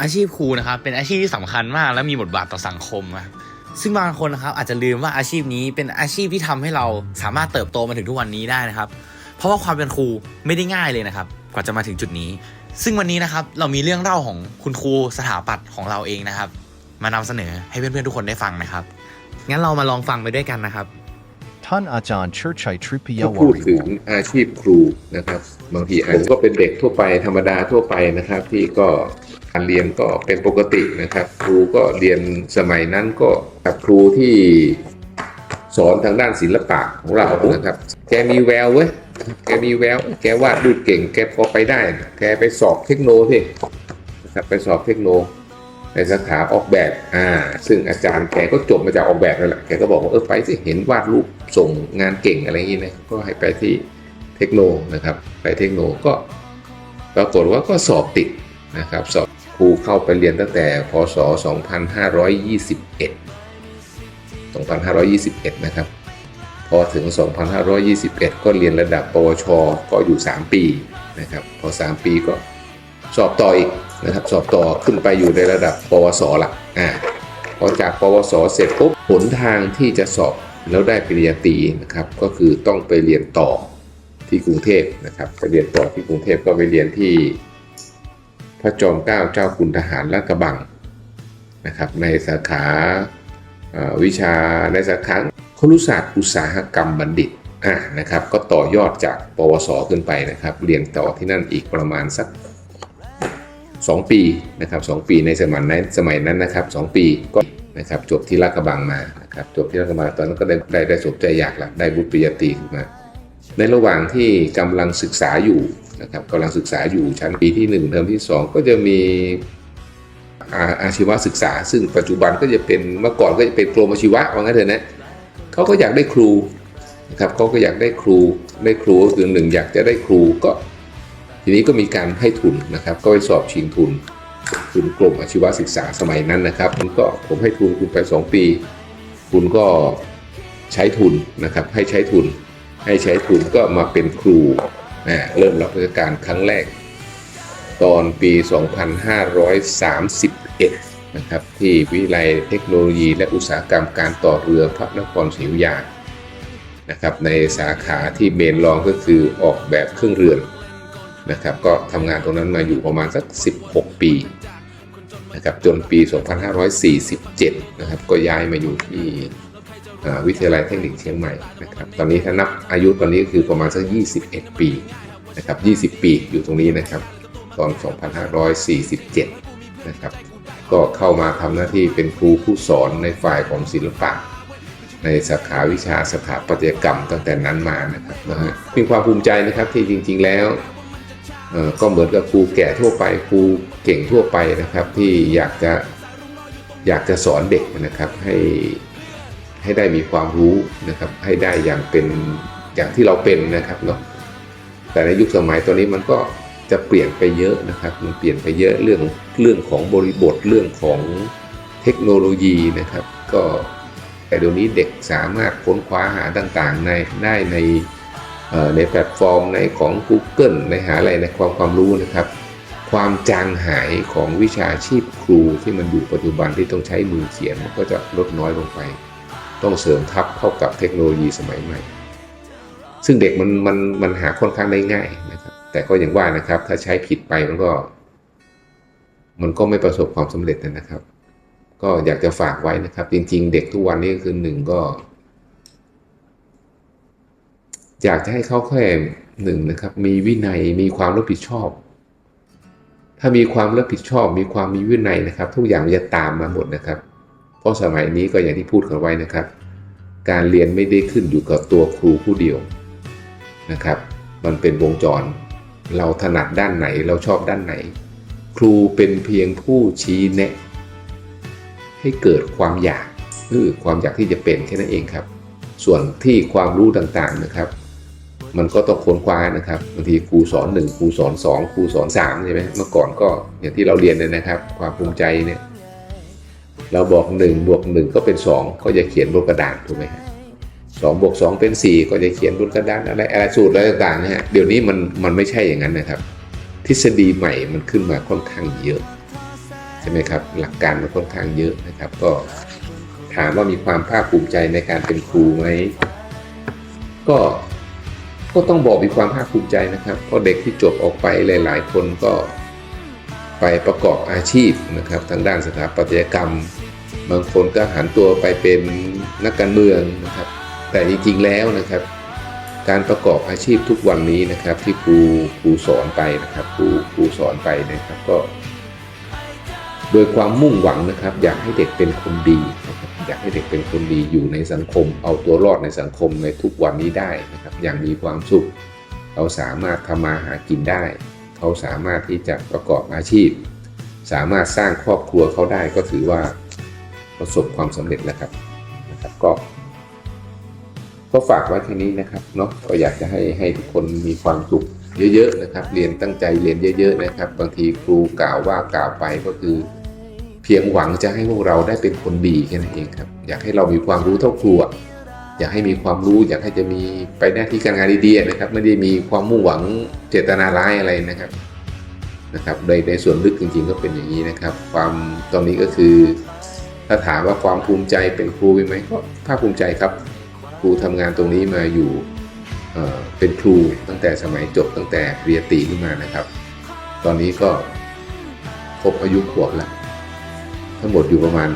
อาชีพครูนะครับเป็นอาชีพที่สำคัญมากและมีบทบาทต่อสังคมนะครับซึ่งบางคนนะครับอาจจะลืมว่าอาชีพนี้เป็นอาชีพที่ทำให้เราสามารถเติบโตมาถึงทุกวันนี้ได้นะครับ เพราะว่าความเป็นครูไม่ได้ง่ายเลยนะครับ กว่าจะมาถึงจุดนี้ ซึ่งวันนี้นะครับเรามีเรื่องเล่าของคุณครูสถาปัตย์ของเราเองนะครับ มานำเสนอให้เพื่อนๆทุกคนได้ฟังนะครับงั้นเรามาลองฟังไปด้วยกันนะครับ ท่านอาจารย์เชิดชัยทริพยาวพูดถึงอาชีพครูนะครับบางทีผมก็เป็นเด็กทั่วไปธรรมดาทั่วไปนะครับ ที่ก็การเรียนก็เป็นปกตินะครับ ครูก็เรียนสมัยนั้นก็กับครูที่สอนทางด้านศิลปะของเรานะครับ แกมีแววเว้ยแกมีแวว แกวาดรูปเก่ง แกพอไปได้ แกไปสอบเทคโนที่นะครับไปสอบเทคโน ในสาขาออกแบบอ่าซึ่งอาจารย์แกก็จบมาจากออกแบบนั่นแหละแกก็บอกว่าเออไปสิเห็นวาดรูปส่งงานเก่งอะไรอย่างนี้นะก็ให้ไปที่เทคโนนะครับ ไปเทคโนก็ปรากฏว่าก็สอบติดนะครับ สอบครูเข้าไปเรียนตั้งแต่พศ 2521 2521 นะครับ พอถึง 2521 ก็เรียนระดับปวช ก็อยู่ 3 ปีนะครับ พอ 3 ปีก็สอบต่ออีก นะครับสอบต่อขึ้นไปอยู่ในระดับปวสละอ่าพอจากปวสเสร็จปุ๊บหนทางที่จะสอบแล้วได้ปริญญาตรีนะครับก็คือต้องไปเรียนต่อที่กรุงเทพนะครับไปเรียนต่อที่กรุงเทพก็ไปเรียนที่ พระจอมเกล้าเจ้าคุณทหารลาดกระบังนะครับในสาขาวิชาในสาขาครุศาสตร์อุตสาหกรรมบัณฑิตนะครับก็ต่อยอดจากปวสขึ้นไปนะครับ เรียนต่อที่นั่นอีกประมาณสัก 2 ปีนะครับสองปีในสมัยนั้นสมัยนั้นนะครับสองปีก็นะครับจบที่ลาดกระบังมานะครับจบที่ลาดกระบังตอนนั้นก็ได้ได้ได้สมใจอยากละได้บุตรปริญญาตรีขึ้นมา ในระหว่างที่กำลังศึกษาอยู่นะครับกำลังศึกษาอยู่ชั้นปีที่ 1 เทอมที่ 2 ก็จะมีอาอาชีวศึกษา ซึ่งปัจจุบันก็จะเป็นเมื่อก่อนก็จะเป็นกรมอาชีวะว่างั้นเถอะนะเขาก็อยากได้ครูนะครับเขาก็อยากได้ครูได้ครูก็คือหนึ่งอยากจะได้ครูก็ ทีนี้ก็มีการให้ทุนนะครับ ก็ไปสอบชิงทุน ทุนกรมอาชีวศึกษาสมัยนั้นนะครับมันก็ผมให้ทุนคุณไป 2 ปี คุณก็ใช้ทุนนะครับ ให้ใช้ทุน ให้ใช้ทุนก็มาเป็นครูนะเริ่มรับราชการครั้งแรก ตอนปี 2531 นะครับ ที่วิทยาลัยเทคโนโลยี และอุตสาหกรรมการต่อเรือพระนครศรีอยุธยานะครับในสาขาที่เมนรองก็คือออกแบบเครื่องเรือน นะครับ ก็ทำงานตรงนั้นมาอยู่ประมาณสัก 16 ปีนะครับจนปี 2547 นะครับ ก็ย้ายมาอยู่ที่วิทยาลัยเทคนิคเชียงใหม่นะครับ ตอนนี้ถ้านับอายุตอนนี้ก็คือประมาณสัก 21 ปีนะครับ 20 ปีอยู่ตรงนี้นะครับ ตอน 2547 นะครับ ก็เข้ามาทำหน้าที่เป็นครูผู้สอนในฝ่ายของศิลปะ ในสาขาวิชาสถาปัตยกรรมตั้งแต่นั้นมานะครับนะฮะมีความภูมิใจนะครับที่จริง ๆ แล้ว ก็เหมือนกับครูแก่ทั่วไปครูเก่งทั่วไปนะครับที่อยากจะอยากจะสอนเด็กนะครับให้ให้ได้มีความรู้นะครับ ให้ได้อย่างเป็นอย่างที่เราเป็นนะครับเนาะแต่ในยุคสมัยตอนนี้มันก็จะเปลี่ยนไปเยอะนะครับ มันเปลี่ยนไปเยอะเรื่องเรื่องของบริบทเรื่องของเทคโนโลยีนะครับ ก็แต่เดี๋ยวนี้เด็กสามารถค้นคว้าหาต่างๆในได้ใน ในแพลตฟอร์มในของ Google ในหาอะไรในความความรู้นะครับ ความจางหายของวิชาชีพครูที่มันอยู่ปัจจุบันที่ต้องใช้มือเขียนมันก็จะลดน้อยลงไป ต้องเสริมทับเข้ากับเทคโนโลยีสมัยใหม่ ซึ่งเด็กมันมันมันหาค่อนข้างได้ง่ายนะครับ แต่ก็อย่างว่านะครับถ้าใช้ผิดไปมันก็ มันก็ไม่ประสบความสำเร็จนะครับ ก็อยากจะฝากไว้นะครับ จริง ๆ เด็กทุกวันนี้คือหนึ่งก็ อยากจะให้เขาแค่หนึ่งนะครับ มีวินัยมีความรับผิดชอบ ถ้ามีความรับผิดชอบ มีความมีวินัยนะครับ ทุกอย่างมันจะตามมาหมดนะครับ เพราะสมัยนี้ก็อย่างที่พูดกันไว้นะครับ การเรียนไม่ได้ขึ้นอยู่กับตัวครูผู้เดียวนะครับ มันเป็นวงจร เราถนัดด้านไหนเราชอบด้านไหน ครูเป็นเพียงผู้ชี้แนะ ให้เกิดความอยากคือความอยากที่จะเป็นแค่นั้นเองครับ ส่วนที่ความรู้ต่างๆนะครับ มันก็ต้องค้นคว้านะครับบางทีครูสอนหนึ่งครูสอนสองครูสอนสามใช่ไหมเมื่อก่อนก็อย่างที่เราเรียนเลยนะครับ ความภูมิใจเนี่ยเราบอก1บวก1ก็เป็น 2 ก็จะเขียนบนกระดาษถูกไหมฮะสองบวก2เป็น 4 ก็จะเขียนบนกระดานอะไรอะไรสูตรอะไรต่างๆนะฮะเดี๋ยวนี้มันมันไม่ใช่อย่างนั้นนะครับ ทฤษฎีใหม่มันขึ้นมาค่อนข้างเยอะใช่ไหมครับหลักการมันค่อนข้างเยอะนะครับ ก็ถามว่ามีความภาคภูมิใจในการเป็นครูไหมก็ ก็ต้องบอกมีความภาคภูมิใจนะครับเพราะเด็กที่จบออกไปหลาย ๆ คนก็ไปประกอบอาชีพนะครับ ทางด้านสถาปัตยกรรม บางคนก็หันตัวไปเป็นนักการเมืองนะครับ แต่จริง ๆ แล้วนะครับ การประกอบอาชีพทุกวันนี้นะครับ ที่ครูครูสอนไปนะครับครูครูสอนไปนะครับก็ โดยความมุ่งหวังนะครับ อยากให้เด็กเป็นคนดีนะครับ อยากให้เด็กเป็นคนดีอยู่ในสังคม เอาตัวรอดในสังคมในทุกวันนี้ได้นะครับอย่างมีความสุขเขาสามารถทำมาหากินได้ เขาสามารถที่จะประกอบอาชีพ สามารถสร้างครอบครัวเขาได้ก็ถือว่าประสบความสำเร็จแล้วครับนะครับก็ก็ฝากไว้แค่นี้นะครับเนาะก็อยากจะให้ให้ทุกคนมีความสุขเยอะๆนะครับ เรียนตั้งใจเรียนเยอะ ๆ นะครับ บางทีครูกล่าวว่ากล่าวไปก็คือ เพียงหวังจะให้พวกเราได้เป็นคนดีแค่นั้นเองครับ อยากให้เรามีความรู้เท่าครูอะอยากให้มีความรู้ อยากให้จะมีไปหน้าที่การงานดีๆนะครับ ไม่ได้มีความมุ่งหวังเจตนาร้ายอะไรนะครับนะครับในในส่วนลึกจริงๆก็เป็นอย่างนี้นะครับ ความตอนนี้ก็คือ ถ้าถามว่าความภูมิใจเป็นครูไหมก็ภาคภูมิใจครับ ครูทำงานตรงนี้มาอยู่เอ่อเป็นครูตั้งแต่สมัยจบตั้งแต่เรียนตรีขึ้นมานะครับ ตอนนี้ก็ครบอายุขวบแล้ว ทั้งหมดอยู่ประมาณ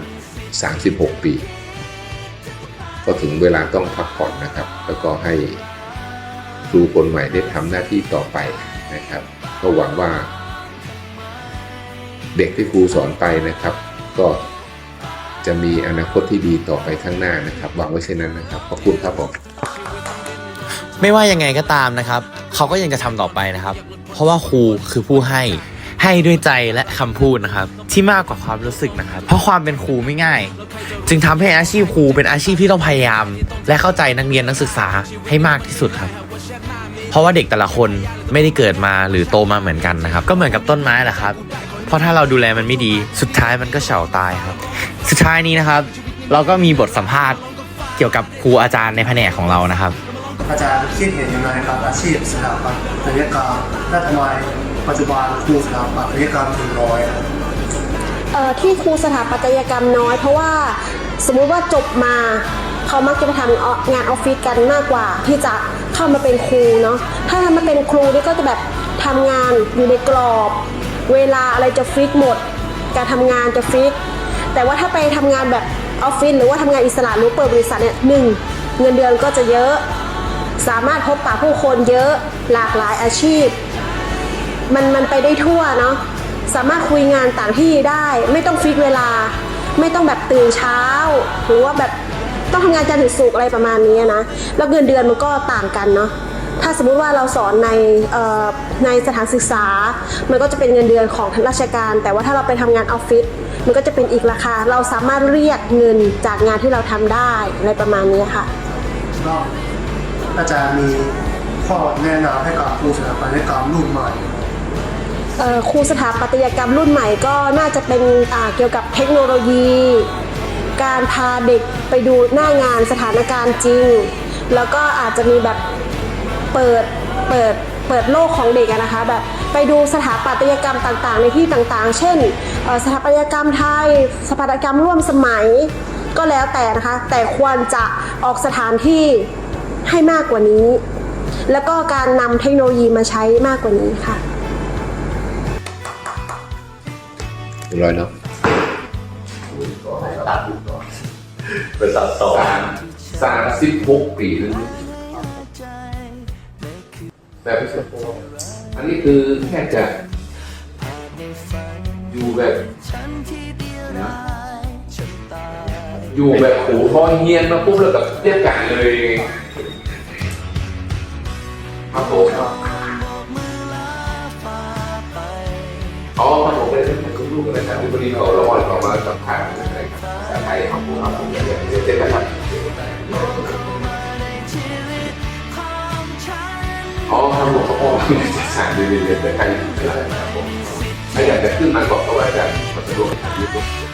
36 ปี ก็ถึงเวลาต้องพักผ่อนนะครับ แล้วก็ให้ครูคนใหม่ได้ทำหน้าที่ต่อไปนะครับ ก็หวังว่า เด็กที่ครูสอนไปนะครับ ก็จะมีอนาคตที่ดีต่อไปข้างหน้านะครับหวังไว้เช่นนั้นนะครับขอบคุณครับผมไม่ว่ายังไงก็ตามนะครับ เขาก็ยังจะทำต่อไปนะครับ เพราะว่าครูคือผู้ให้ ให้ด้วยใจและคำพูดนะครับ ที่มากกว่าความรู้สึกนะครับ เพราะความเป็นครูไม่ง่าย จึงทำให้อาชีพครูเป็นอาชีพที่ต้องพยายาม และเข้าใจนักเรียนนักศึกษาให้มากที่สุดครับ เพราะว่าเด็กแต่ละคนไม่ได้เกิดมาหรือโตมาเหมือนกันนะครับ ก็เหมือนกับต้นไม้แหละครับ เพราะถ้าเราดูแลมันไม่ดี สุดท้ายมันก็เฉาตายครับ สุดท้ายนี้นะครับ เราก็มีบทสัมภาษณ์เกี่ยวกับครูอาจารย์ในแผนกของเรานะครับอาจารย์คิดเห็นยังไงกับอาชีพสถาปัตยกรรมและทำไม ปัจจุบันครูสถาปัตยกรรมถึงน้อยครับเอ่อที่ครูสถาปัตยกรรมน้อย เพราะว่าสมมุติว่าจบมาเขามักจะไปทำงานออฟฟิศกันมากกว่า ที่จะเข้ามาเป็นครูเนาะถ้าทำมาเป็นครูนี่ก็จะแบบทำงานอยู่ในกรอบ เวลาอะไรจะฟิกหมด การทำงานจะฟิกแต่ว่าถ้าไปทำงานแบบออฟฟิศหรือว่าทำงานอิสระหรือเปิดบริษัทเนี่ยหนึ่งเงินเดือนก็จะเยอะ สามารถพบปะผู้คนเยอะหลากหลายอาชีพ มันมันไปได้ทั่วเนาะสามารถคุยงานต่างที่ได้ ไม่ต้องฟิกเวลา ไม่ต้องแบบตื่นเช้า หรือว่าแบบต้องทำงานจันทร์ถึงศุกร์อะไรประมาณนี้นะแล้วเงินเดือนมันก็ต่างกันเนาะถ้าสมมุติว่าเราสอนในในสถานศึกษา มันก็จะเป็นเงินเดือนของราชการ แต่ว่าถ้าเราไปทำงานออฟฟิศมันก็จะเป็นอีกราคา เราสามารถเรียกเงินจากงานที่เราทำได้อะไรประมาณนี้ค่ะก็อาจารย์มีข้อแนะนำให้กับครูสถาปัตยกรรรุ่นใหม่ เอ่อครูสถาปัตยกรรมรุ่นใหม่ก็น่าจะเป็นอ่าเกี่ยวกับเทคโนโลยี การพาเด็กไปดูหน้างานสถานการณ์จริง แล้วก็อาจจะมีแบบเปิดเปิดเปิดโลกของเด็กอะนะคะแบบไปดูสถาปัตยกรรมต่างๆ ในที่ต่างๆ เช่นเอ่อสถาปัตยกรรมไทยสถาปัตยกรรมร่วมสมัยก็แล้วแต่นะคะ แต่ควรจะออกสถานที่ให้มากกว่านี้ แล้วก็การนำเทคโนโลยีมาใช้มากกว่านี้ค่ะ เรียบร้อยเนาะไปตัดต่อสามสิบหกปีแล้วเนี่ยแบบอันนี้คือแค่จะอยู่แบบนะอยู่แบบหูทอเฮียนมาปุ๊บแล้วกับเรียกกันเลยครับผม นคุณลูกนะครับที่บริเขาละครเขามาสัมผัสนะครับไทยครับผมครับเรียนเรียนเจแล้วครับอ๋อครับผมก็พอสารดีๆเลยแต่ใครเป็นอะไรครับผมถ้าอยากจะขึ้นมาบอกเขาว่าอาจารย์มาสะดวกทางยูทูบ